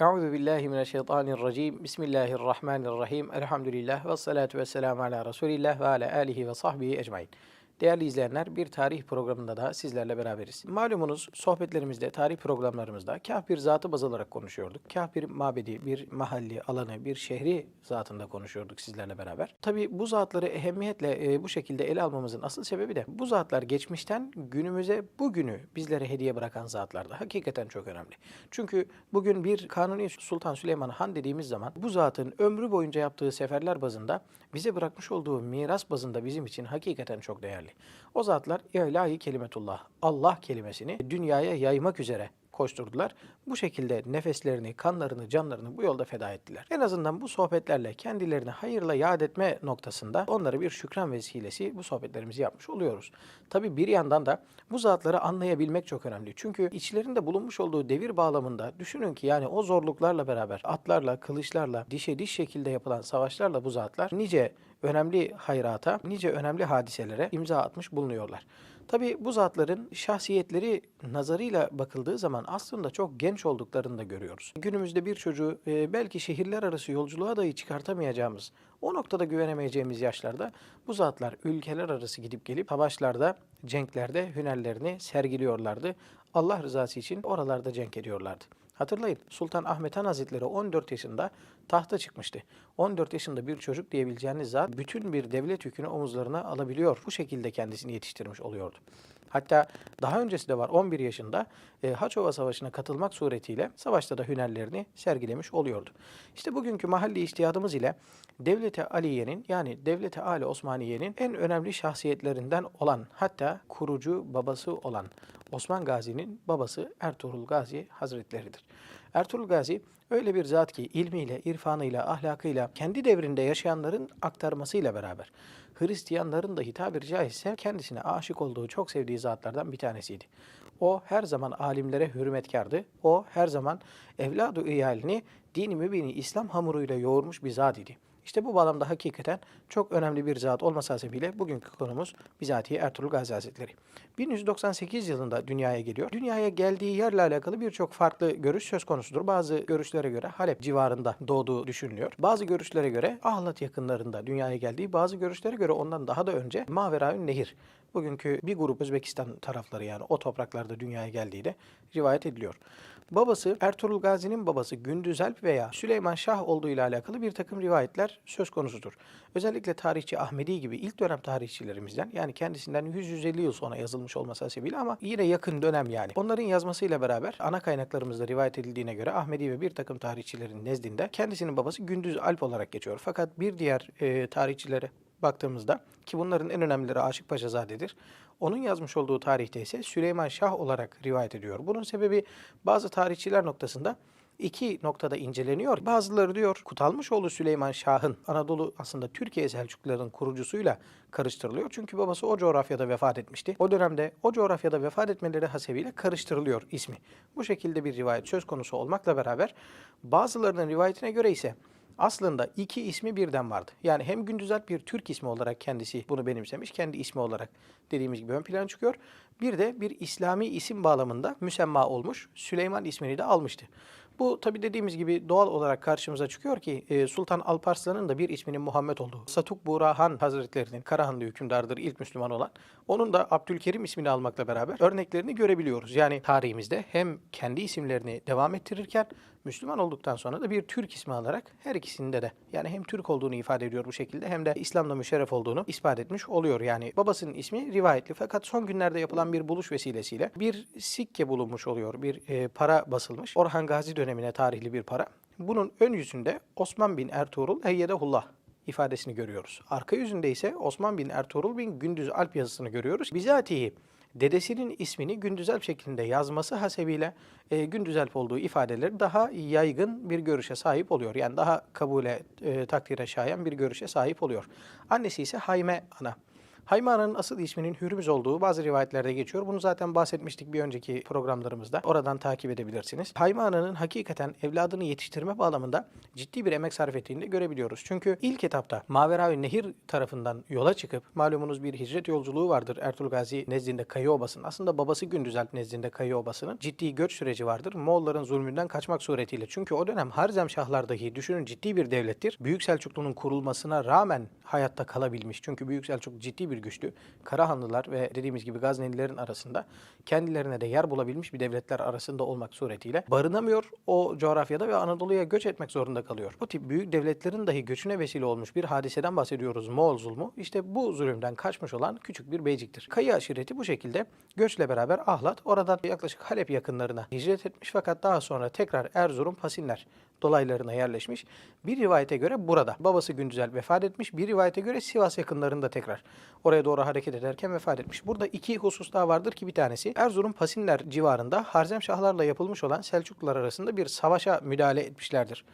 أعوذ بالله من الشيطان الرجيم. بسم الله الرحمن الرحيم. الحمد لله والصلاة والسلام على رسول الله وعلى آله وصحبه أجمعين. Değerli izleyenler, bir tarih programında da sizlerle beraberiz. Malumunuz sohbetlerimizde, tarih programlarımızda kah bir zatı baz alarak konuşuyorduk. Kah bir mabedi, bir mahalli, alanı, bir şehri zatında konuşuyorduk sizlerle beraber. Tabi bu zatları ehemmiyetle e, bu şekilde ele almamızın asıl sebebi de bu zatlar geçmişten günümüze bugünü bizlere hediye bırakan zatlardı. Hakikaten çok önemli. Çünkü bugün bir Kanuni Sultan Süleyman Han dediğimiz zaman bu zatın ömrü boyunca yaptığı seferler bazında bize bırakmış olduğu miras bazında bizim için hakikaten çok değerli. O zatlar ilahi kelimetullah, Allah kelimesini dünyaya yaymak üzere koşturdular. Bu şekilde nefeslerini, kanlarını, canlarını bu yolda feda ettiler. En azından bu sohbetlerle kendilerini hayırla yad etme noktasında onlara bir şükran vesilesi bu sohbetlerimizi yapmış oluyoruz. Tabi bir yandan da bu zatları anlayabilmek çok önemli. Çünkü içlerinde bulunmuş olduğu devir bağlamında düşünün ki yani o zorluklarla beraber atlarla, kılıçlarla, dişe diş şekilde yapılan savaşlarla bu zatlar nice önemli hayrata, nice önemli hadiselere imza atmış bulunuyorlar. Tabi bu zatların şahsiyetleri nazarıyla bakıldığı zaman aslında çok genç olduklarını da görüyoruz. Günümüzde bir çocuğu e, belki şehirler arası yolculuğa dahi çıkartamayacağımız, o noktada güvenemeyeceğimiz yaşlarda bu zatlar ülkeler arası gidip gelip savaşlarda, cenklerde hünerlerini sergiliyorlardı. Allah rızası için oralarda cenk ediyorlardı. Hatırlayın Sultan Ahmet Han Hazretleri 14 yaşında tahta çıkmıştı. 14 yaşında bir çocuk diyebileceğiniz zat bütün bir devlet yükünü omuzlarına alabiliyor. Bu şekilde kendisini yetiştirmiş oluyordu. Hatta daha öncesi de var 11 yaşında e, Haçova Savaşı'na katılmak suretiyle savaşta da hünerlerini sergilemiş oluyordu. İşte bugünkü mahalli iştihadımız ile Devleti Aliye'nin yani Devleti Ali Osmaniye'nin en önemli şahsiyetlerinden olan hatta kurucu babası olan Osman Gazi'nin babası Ertuğrul Gazi Hazretleridir. Ertuğrul Gazi öyle bir zat ki ilmiyle, irfanıyla, ahlakıyla, kendi devrinde yaşayanların aktarmasıyla beraber Hristiyanların da tabiri caizse kendisine aşık olduğu, çok sevdiği zatlardan bir tanesiydi. O her zaman alimlere hürmetkardı. O her zaman evladı iyalini dini mübini İslam hamuruyla yoğurmuş bir zat idi. İşte bu bağlamda hakikaten çok önemli bir zat olması hasebiyle bugünkü konumuz bizatihi Ertuğrul Gazi Hazretleri. 1198 yılında dünyaya geliyor. Dünyaya geldiği yerle alakalı birçok farklı görüş söz konusudur. Bazı görüşlere göre Halep civarında doğduğu düşünülüyor. Bazı görüşlere göre Ahlat yakınlarında dünyaya geldiği, bazı görüşlere göre ondan daha da önce Maveraün Nehir, bugünkü bir grup Özbekistan tarafları yani o topraklarda dünyaya geldiği de rivayet ediliyor. Babası Ertuğrul Gazi'nin babası Gündüz Alp veya Süleyman Şah olduğu ile alakalı bir takım rivayetler söz konusudur. Özellikle tarihçi Ahmedi gibi ilk dönem tarihçilerimizden yani kendisinden 100-150 yıl sonra yazılmış olması hasebiyle ama yine yakın dönem yani. Onların yazmasıyla beraber ana kaynaklarımızda rivayet edildiğine göre Ahmedi ve bir takım tarihçilerin nezdinde kendisinin babası Gündüz Alp olarak geçiyor. Fakat bir diğer e, tarihçilere baktığımızda ki bunların en önemlileri Aşık Paşazade'dir. Onun yazmış olduğu tarihte ise Süleyman Şah olarak rivayet ediyor. Bunun sebebi bazı tarihçiler noktasında iki noktada inceleniyor. Bazıları diyor Kutalmışoğlu Süleyman Şah'ın Anadolu aslında Türkiye Selçukluların kurucusuyla karıştırılıyor. Çünkü babası o coğrafyada vefat etmişti. O dönemde o coğrafyada vefat etmeleri hasebiyle karıştırılıyor ismi. Bu şekilde bir rivayet söz konusu olmakla beraber bazılarının rivayetine göre ise aslında iki ismi birden vardı. Yani hem Gündüzalp bir Türk ismi olarak kendisi bunu benimsemiş, kendi ismi olarak dediğimiz gibi ön plana çıkıyor. Bir de bir İslami isim bağlamında müsemma olmuş, Süleyman ismini de almıştı. Bu tabi dediğimiz gibi doğal olarak karşımıza çıkıyor ki e, Sultan Alparslan'ın da bir isminin Muhammed olduğu. Satuk Burahan Hazretlerinin Karahanlı hükümdardır ilk Müslüman olan. Onun da Abdülkerim ismini almakla beraber örneklerini görebiliyoruz. Yani tarihimizde hem kendi isimlerini devam ettirirken Müslüman olduktan sonra da bir Türk ismi alarak her ikisinde de yani hem Türk olduğunu ifade ediyor bu şekilde hem de İslam'da müşerref olduğunu ispat etmiş oluyor. Yani babasının ismi rivayetli fakat son günlerde yapılan bir buluş vesilesiyle bir sikke bulunmuş oluyor. Bir e, para basılmış. Orhan Gazi dönemine tarihli bir para. Bunun ön yüzünde Osman bin Ertuğrul Eyyedehullah ifadesini görüyoruz. Arka yüzünde ise Osman bin Ertuğrul bin Gündüz Alp yazısını görüyoruz. Bizatihi dedesinin ismini Gündüzelp şeklinde yazması hasebiyle e, Gündüzelp olduğu ifadeleri daha yaygın bir görüşe sahip oluyor. Yani daha kabule, e, takdire şayan bir görüşe sahip oluyor. Annesi ise Hayme ana. Haymana'nın asıl isminin Hürmüz olduğu bazı rivayetlerde geçiyor. Bunu zaten bahsetmiştik bir önceki programlarımızda. Oradan takip edebilirsiniz. Haymana'nın hakikaten evladını yetiştirme bağlamında ciddi bir emek sarf ettiğini de görebiliyoruz. Çünkü ilk etapta Maveravi Nehir tarafından yola çıkıp malumunuz bir hicret yolculuğu vardır Ertuğrul Gazi nezdinde Kayı Obası'nın. Aslında babası Gündüzel nezdinde Kayı Obası'nın ciddi göç süreci vardır. Moğolların zulmünden kaçmak suretiyle. Çünkü o dönem Harzem Şahlar dahi düşünün ciddi bir devlettir. Büyük Selçuklu'nun kurulmasına rağmen hayatta kalabilmiş. Çünkü Büyük Selçuk ciddi bir güçtü. Karahanlılar ve dediğimiz gibi Gaznelilerin arasında kendilerine de yer bulabilmiş bir devletler arasında olmak suretiyle barınamıyor o coğrafyada ve Anadolu'ya göç etmek zorunda kalıyor. O tip büyük devletlerin dahi göçüne vesile olmuş bir hadiseden bahsediyoruz Moğol zulmü. İşte bu zulümden kaçmış olan küçük bir beyciktir. Kayı aşireti bu şekilde göçle beraber Ahlat oradan yaklaşık Halep yakınlarına hicret etmiş fakat daha sonra tekrar Erzurum Pasinler dolaylarına yerleşmiş. Bir rivayete göre burada. Babası Gündüzel vefat etmiş. Bir rivayete göre Sivas yakınlarında tekrar oraya doğru hareket ederken vefat etmiş. Burada iki husus daha vardır ki bir tanesi Erzurum Pasinler civarında Harzem Şahlarla yapılmış olan Selçuklular arasında bir savaşa müdahale etmişlerdir.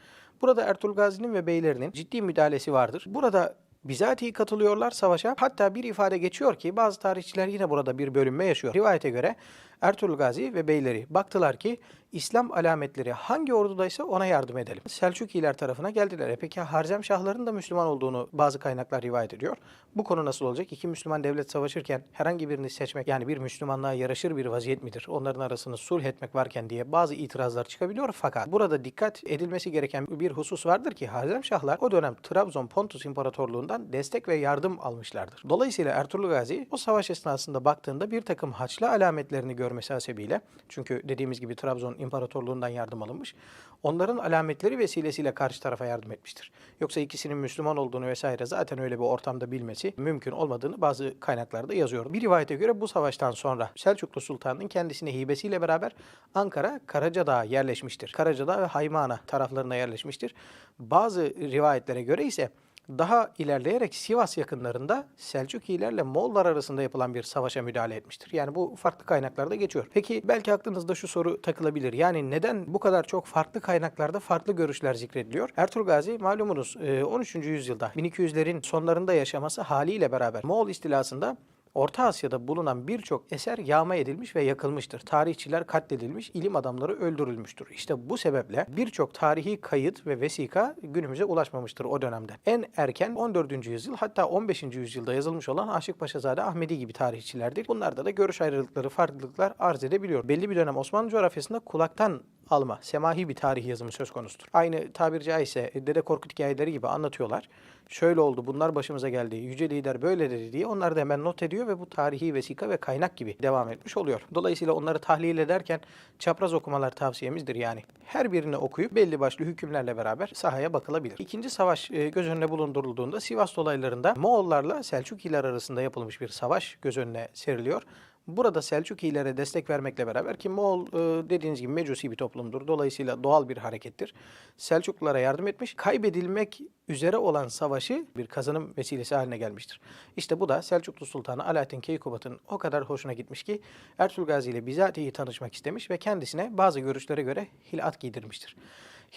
Burada Ertuğrul Gazi'nin ve beylerinin ciddi müdahalesi vardır. Burada bizatihi katılıyorlar savaşa. Hatta bir ifade geçiyor ki bazı tarihçiler yine burada bir bölünme yaşıyor. Rivayete göre Ertuğrul Gazi ve beyleri baktılar ki İslam alametleri hangi ordudaysa ona yardım edelim. Selçukiler tarafına geldiler. E peki Harzem Şahların da Müslüman olduğunu bazı kaynaklar rivayet ediyor. Bu konu nasıl olacak? İki Müslüman devlet savaşırken herhangi birini seçmek yani bir Müslümanlığa yaraşır bir vaziyet midir? Onların arasını sulh etmek varken diye bazı itirazlar çıkabiliyor. Fakat burada dikkat edilmesi gereken bir husus vardır ki Harzem Şahlar o dönem Trabzon Pontus İmparatorluğundan destek ve yardım almışlardır. Dolayısıyla Ertuğrul Gazi o savaş esnasında baktığında bir takım haçlı alametlerini görmesi hasebiyle çünkü dediğimiz gibi Trabzon İmparatorluğundan yardım alınmış. Onların alametleri vesilesiyle karşı tarafa yardım etmiştir. Yoksa ikisinin Müslüman olduğunu vesaire zaten öyle bir ortamda bilmesi mümkün olmadığını bazı kaynaklarda yazıyor. Bir rivayete göre bu savaştan sonra Selçuklu Sultan'ın kendisine hibesiyle beraber Ankara Karacadağ'a yerleşmiştir. Karacadağ ve Haymana taraflarına yerleşmiştir. Bazı rivayetlere göre ise daha ilerleyerek Sivas yakınlarında Selçukilerle Moğollar arasında yapılan bir savaşa müdahale etmiştir. Yani bu farklı kaynaklarda geçiyor. Peki belki aklınızda şu soru takılabilir. Yani neden bu kadar çok farklı kaynaklarda farklı görüşler zikrediliyor? Ertuğrul Gazi malumunuz 13. yüzyılda 1200'lerin sonlarında yaşaması haliyle beraber Moğol istilasında Orta Asya'da bulunan birçok eser yağma edilmiş ve yakılmıştır. Tarihçiler katledilmiş, ilim adamları öldürülmüştür. İşte bu sebeple birçok tarihi kayıt ve vesika günümüze ulaşmamıştır o dönemde. En erken 14. yüzyıl hatta 15. yüzyılda yazılmış olan Aşık Paşazade Ahmedi gibi tarihçilerdir. Bunlarda da görüş ayrılıkları, farklılıklar arz edebiliyor. Belli bir dönem Osmanlı coğrafyasında kulaktan alma, semahi bir tarih yazımı söz konusudur. Aynı tabiri caizse Dede Korkut hikayeleri gibi anlatıyorlar. Şöyle oldu, bunlar başımıza geldi, yüce lider böyle dedi diye onlar da hemen not ediyor ve bu tarihi vesika ve kaynak gibi devam etmiş oluyor. Dolayısıyla onları tahlil ederken çapraz okumalar tavsiyemizdir yani. Her birini okuyup belli başlı hükümlerle beraber sahaya bakılabilir. İkinci savaş e, göz önüne bulundurulduğunda Sivas dolaylarında Moğollarla Selçukiler arasında yapılmış bir savaş göz önüne seriliyor. Burada Selçukilere destek vermekle beraber ki Moğol e, dediğiniz gibi mecusi bir toplumdur. Dolayısıyla doğal bir harekettir. Selçuklulara yardım etmiş. Kaybedilmek üzere olan savaşı bir kazanım vesilesi haline gelmiştir. İşte bu da Selçuklu Sultanı Alaaddin Keykubat'ın o kadar hoşuna gitmiş ki Ertuğrul Gazi ile bizatihi tanışmak istemiş ve kendisine bazı görüşlere göre hilat giydirmiştir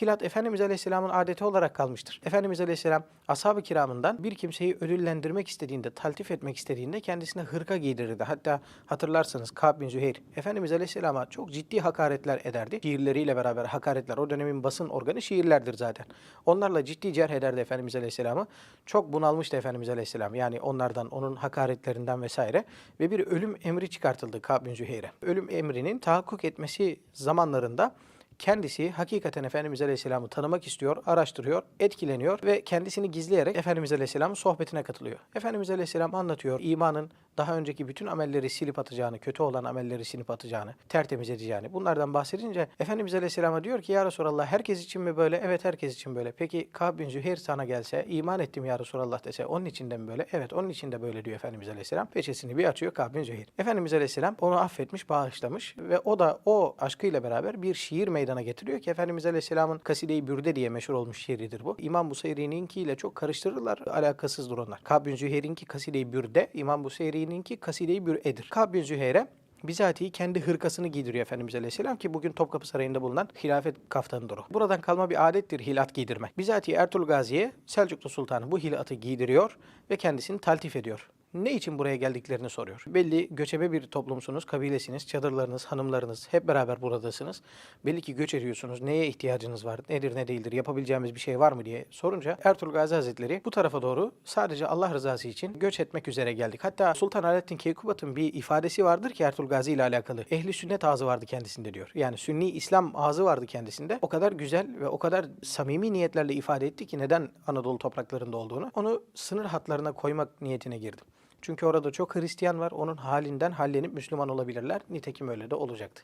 hilat Efendimiz Aleyhisselam'ın adeti olarak kalmıştır. Efendimiz Aleyhisselam ashab-ı kiramından bir kimseyi ödüllendirmek istediğinde, taltif etmek istediğinde kendisine hırka giydirirdi. Hatta hatırlarsanız Ka'b bin Züheyr, Efendimiz Aleyhisselam'a çok ciddi hakaretler ederdi. Şiirleriyle beraber hakaretler, o dönemin basın organı şiirlerdir zaten. Onlarla ciddi cerh ederdi Efendimiz Aleyhisselam'ı. Çok bunalmıştı Efendimiz Aleyhisselam. Yani onlardan, onun hakaretlerinden vesaire. Ve bir ölüm emri çıkartıldı Ka'b bin Züheyr'e. Ölüm emrinin tahakkuk etmesi zamanlarında kendisi hakikaten Efendimiz Aleyhisselam'ı tanımak istiyor, araştırıyor, etkileniyor ve kendisini gizleyerek Efendimiz Aleyhisselam'ın sohbetine katılıyor. Efendimiz Aleyhisselam anlatıyor imanın daha önceki bütün amelleri silip atacağını, kötü olan amelleri silip atacağını, tertemiz edeceğini. Bunlardan bahsedince Efendimiz Aleyhisselam'a diyor ki ya Resulallah herkes için mi böyle? Evet herkes için böyle. Peki Ka'b bin Züheyr sana gelse iman ettim ya Resulallah dese onun için de mi böyle? Evet onun için de böyle diyor Efendimiz Aleyhisselam. Peçesini bir açıyor Ka'b bin Züheyr. Efendimiz Aleyhisselam onu affetmiş, bağışlamış ve o da o aşkıyla beraber bir şiir meydana getiriyor ki Efendimiz Aleyhisselam'ın Kaside-i Bürde diye meşhur olmuş şiiridir bu. İmam Buseyri'ninki ile çok karıştırırlar. Alakasızdır onlar. Ka'b bin Züheyr'inki Kaside-i Bürde, İmam Buseyri'ninki Kaside-i Bür'edir. Ka'b bin Züheyr'e bizatihi kendi hırkasını giydiriyor Efendimiz Aleyhisselam ki bugün Topkapı Sarayı'nda bulunan hilafet kaftanıdır o. Buradan kalma bir adettir hilat giydirmek. Bizatihi Ertuğrul Gazi'ye Selçuklu Sultanı bu hilatı giydiriyor ve kendisini taltif ediyor. Ne için buraya geldiklerini soruyor. Belli göçebe bir toplumsunuz, kabilesiniz, çadırlarınız, hanımlarınız hep beraber buradasınız. Belli ki göç ediyorsunuz. Neye ihtiyacınız var? Nedir ne değildir? Yapabileceğimiz bir şey var mı diye sorunca Ertuğrul Gazi Hazretleri bu tarafa doğru sadece Allah rızası için göç etmek üzere geldik. Hatta Sultan Alaaddin Keykubat'ın bir ifadesi vardır ki Ertuğrul Gazi ile alakalı. Ehli sünnet ağzı vardı kendisinde diyor. Yani Sünni İslam ağzı vardı kendisinde. O kadar güzel ve o kadar samimi niyetlerle ifade etti ki neden Anadolu topraklarında olduğunu. Onu sınır hatlarına koymak niyetine girdim. Çünkü orada çok Hristiyan var. Onun halinden hallenip Müslüman olabilirler. Nitekim öyle de olacaktı.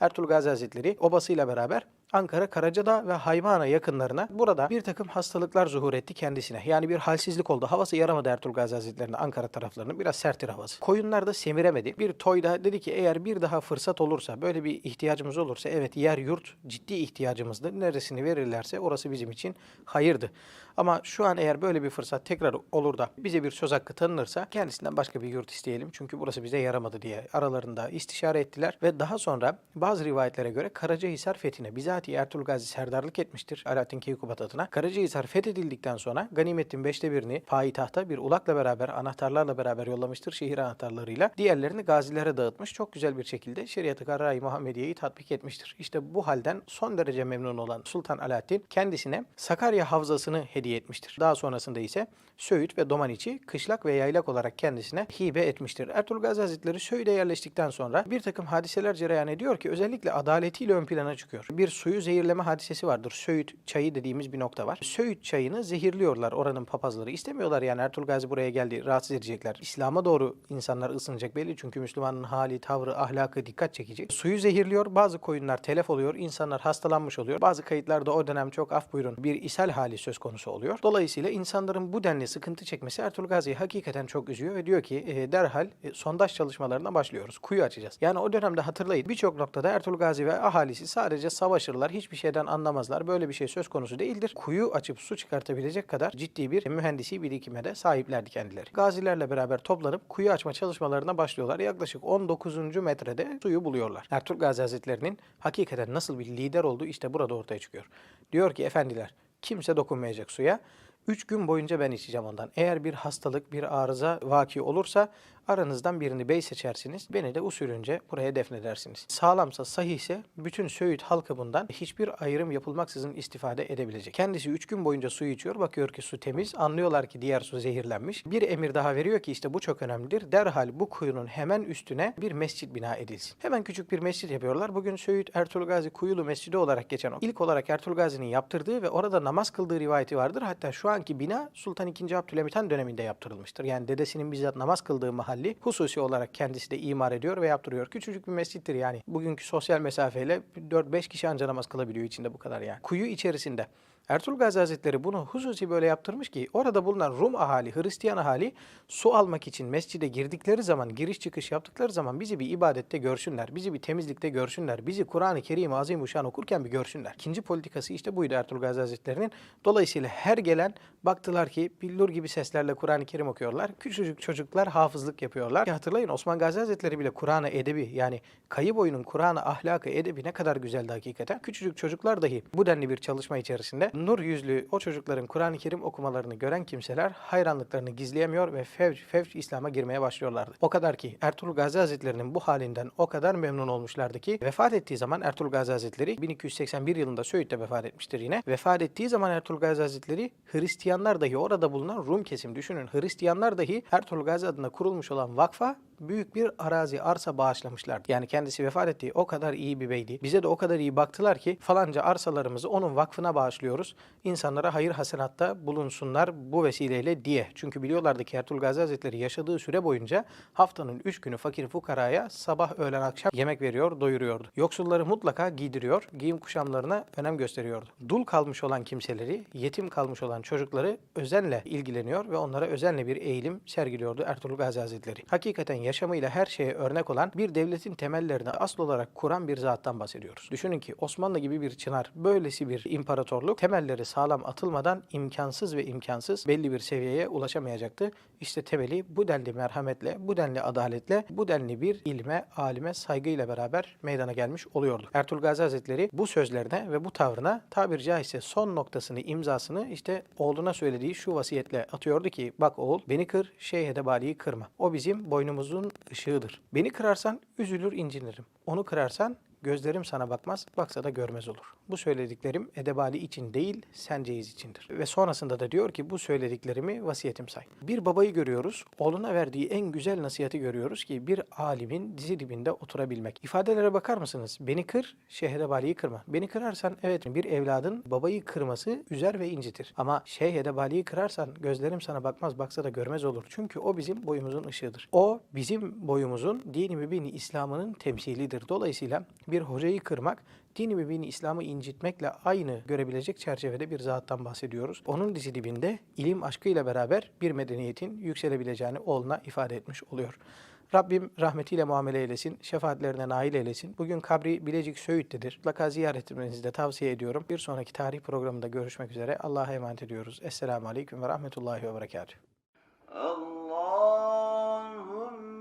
Ertuğrul Gazi Hazretleri obasıyla beraber Ankara, Karacadağ ve Haymana yakınlarına burada bir takım hastalıklar zuhur etti kendisine. Yani bir halsizlik oldu. Havası yaramadı Ertuğrul Gazi Hazretleri'ne Ankara taraflarının. Biraz serttir havası. Koyunlar da semiremedi. Bir toyda dedi ki eğer bir daha fırsat olursa, böyle bir ihtiyacımız olursa evet yer yurt ciddi ihtiyacımızdı. Neresini verirlerse orası bizim için hayırdı. Ama şu an eğer böyle bir fırsat tekrar olur da bize bir söz hakkı tanınırsa kendisinden başka bir yurt isteyelim. Çünkü burası bize yaramadı diye aralarında istişare ettiler ve daha sonra bazı rivayetlere göre Karacahisar fethine bizatihi Ertuğrul Gazi serdarlık etmiştir Alaaddin Keykubat adına. Karacahisar fethedildikten sonra ganimetin beşte birini payitahta bir ulakla beraber anahtarlarla beraber yollamıştır şehir anahtarlarıyla. Diğerlerini gazilere dağıtmış. Çok güzel bir şekilde şeriat-ı Karayı Muhammediye'yi tatbik etmiştir. İşte bu halden son derece memnun olan Sultan Alaaddin kendisine Sakarya Havzası'nı hediye etmiştir. Daha sonrasında ise Söğüt ve Domaniçi kışlak ve yaylak olarak kendisine hibe etmiştir. Ertuğrul Gazi Hazretleri Söğüt'e yerleştikten sonra bir takım hadiseler cereyan ediyor ki özellikle adaletiyle ön plana çıkıyor. Bir suyu zehirleme hadisesi vardır. Söğüt çayı dediğimiz bir nokta var. Söğüt çayını zehirliyorlar oranın papazları. İstemiyorlar yani Ertuğrul Gazi buraya geldi rahatsız edecekler. İslam'a doğru insanlar ısınacak belli çünkü Müslümanın hali, tavrı, ahlakı dikkat çekici. Suyu zehirliyor. Bazı koyunlar telef oluyor. insanlar hastalanmış oluyor. Bazı kayıtlarda o dönem çok af buyurun bir ishal hali söz konusu oluyor. Dolayısıyla insanların bu denli sıkıntı çekmesi Ertuğrul Gazi'yi hakikaten çok üzüyor ve diyor ki e, derhal e, sondaj çalışmalarına başlıyoruz. Kuyu açacağız. Yani o dönemde hatırlayın birçok noktada Ertuğrul Gazi ve ahalisi sadece savaşırlar. Hiçbir şeyden anlamazlar. Böyle bir şey söz konusu değildir. Kuyu açıp su çıkartabilecek kadar ciddi bir mühendisi birikime de sahiplerdi kendileri. Gazilerle beraber toplanıp kuyu açma çalışmalarına başlıyorlar. Yaklaşık 19. metrede suyu buluyorlar. Ertuğrul Gazi Hazretleri'nin hakikaten nasıl bir lider olduğu işte burada ortaya çıkıyor. Diyor ki efendiler kimse dokunmayacak suya. Üç gün boyunca ben içeceğim ondan. Eğer bir hastalık, bir arıza vaki olursa aranızdan birini bey seçersiniz. Beni de usulünce buraya defnedersiniz. Sağlamsa, sahihse bütün Söğüt halkı bundan hiçbir ayrım yapılmaksızın istifade edebilecek. Kendisi üç gün boyunca suyu içiyor. Bakıyor ki su temiz. Anlıyorlar ki diğer su zehirlenmiş. Bir emir daha veriyor ki işte bu çok önemlidir. Derhal bu kuyunun hemen üstüne bir mescit bina edilsin. Hemen küçük bir mescit yapıyorlar. Bugün Söğüt Ertuğrul Gazi Kuyulu Mescidi olarak geçen. İlk olarak Ertuğrul Gazi'nin yaptırdığı ve orada namaz kıldığı rivayeti vardır. Hatta şu anki bina Sultan II. Abdülhamit Han döneminde yaptırılmıştır. Yani dedesinin bizzat namaz kıldığı mahalli hususi olarak kendisi de imar ediyor ve yaptırıyor. Küçücük bir mescittir yani. Bugünkü sosyal mesafeyle 4-5 kişi anca namaz kılabiliyor içinde bu kadar yani. Kuyu içerisinde. Ertuğrul Gazi Hazretleri bunu hususi böyle yaptırmış ki orada bulunan Rum ahali, Hristiyan ahali su almak için mescide girdikleri zaman, giriş çıkış yaptıkları zaman bizi bir ibadette görsünler, bizi bir temizlikte görsünler, bizi Kur'an-ı Kerim Azimuşşan okurken bir görsünler. İkinci politikası işte buydu Ertuğrul Gazi Hazretleri'nin. Dolayısıyla her gelen baktılar ki billur gibi seslerle Kur'an-ı Kerim okuyorlar. Küçücük çocuklar hafızlık yapıyorlar. Ya hatırlayın Osman Gazi Hazretleri bile Kur'an'ı edebi yani kayı boyunun Kur'an'ı ahlakı edebi ne kadar güzeldi hakikaten. Küçücük çocuklar dahi bu denli bir çalışma içerisinde nur yüzlü o çocukların Kur'an-ı Kerim okumalarını gören kimseler hayranlıklarını gizleyemiyor ve fevç fevç İslam'a girmeye başlıyorlardı. O kadar ki Ertuğrul Gazi Hazretleri'nin bu halinden o kadar memnun olmuşlardı ki vefat ettiği zaman Ertuğrul Gazi Hazretleri 1281 yılında Söğüt'te vefat etmiştir yine. Vefat ettiği zaman Ertuğrul Gazi Hazretleri Hristiyanlar dahi orada bulunan Rum kesim düşünün. Hristiyanlar dahi Ertuğrul Gazi adına kurulmuş olan vakfa büyük bir arazi, arsa bağışlamışlardı. Yani kendisi vefat ettiği o kadar iyi bir beydi. Bize de o kadar iyi baktılar ki falanca arsalarımızı onun vakfına bağışlıyoruz. İnsanlara hayır hasenatta bulunsunlar bu vesileyle diye. Çünkü biliyorlardı ki Ertuğrul Gazi Hazretleri yaşadığı süre boyunca haftanın üç günü fakir fukaraya sabah, öğlen, akşam yemek veriyor, doyuruyordu. Yoksulları mutlaka giydiriyor, giyim kuşamlarına önem gösteriyordu. Dul kalmış olan kimseleri, yetim kalmış olan çocukları özenle ilgileniyor ve onlara özenle bir eğilim sergiliyordu Ertuğrul Gazi Hazretleri. Hakikaten yaşamıyla her şeye örnek olan bir devletin temellerini asıl olarak kuran bir zattan bahsediyoruz. Düşünün ki Osmanlı gibi bir çınar, böylesi bir imparatorluk temelleri sağlam atılmadan imkansız ve imkansız belli bir seviyeye ulaşamayacaktı. İşte temeli bu denli merhametle, bu denli adaletle, bu denli bir ilme, alime saygıyla beraber meydana gelmiş oluyordu. Ertuğrul Gazi Hazretleri bu sözlerine ve bu tavrına tabiri caizse son noktasını, imzasını işte oğluna söylediği şu vasiyetle atıyordu ki bak oğul beni kır, şeyh edebaliyi kırma. O bizim boynumuzun ışığıdır. Beni kırarsan üzülür incinirim. Onu kırarsan Gözlerim sana bakmaz, baksa da görmez olur. Bu söylediklerim edebali için değil, senceyiz içindir. Ve sonrasında da diyor ki bu söylediklerimi vasiyetim say. Bir babayı görüyoruz, oğluna verdiği en güzel nasihati görüyoruz ki bir alimin dizi dibinde oturabilmek. İfadelere bakar mısınız? Beni kır, şeyh edebaliyi kırma. Beni kırarsan evet bir evladın babayı kırması üzer ve incitir. Ama şeyh edebaliyi kırarsan gözlerim sana bakmaz, baksa da görmez olur. Çünkü o bizim boyumuzun ışığıdır. O bizim boyumuzun dini mübini İslam'ının temsilidir. Dolayısıyla bir hocayı kırmak, dini mübini İslam'ı incitmekle aynı görebilecek çerçevede bir zattan bahsediyoruz. Onun dizi dibinde ilim aşkıyla beraber bir medeniyetin yükselebileceğini oğluna ifade etmiş oluyor. Rabbim rahmetiyle muamele eylesin, şefaatlerine nail eylesin. Bugün kabri Bilecik Söğüt'tedir. Mutlaka ziyaret etmenizi de tavsiye ediyorum. Bir sonraki tarih programında görüşmek üzere. Allah'a emanet ediyoruz. Esselamu Aleyküm ve Rahmetullahi ve Berekatuhu.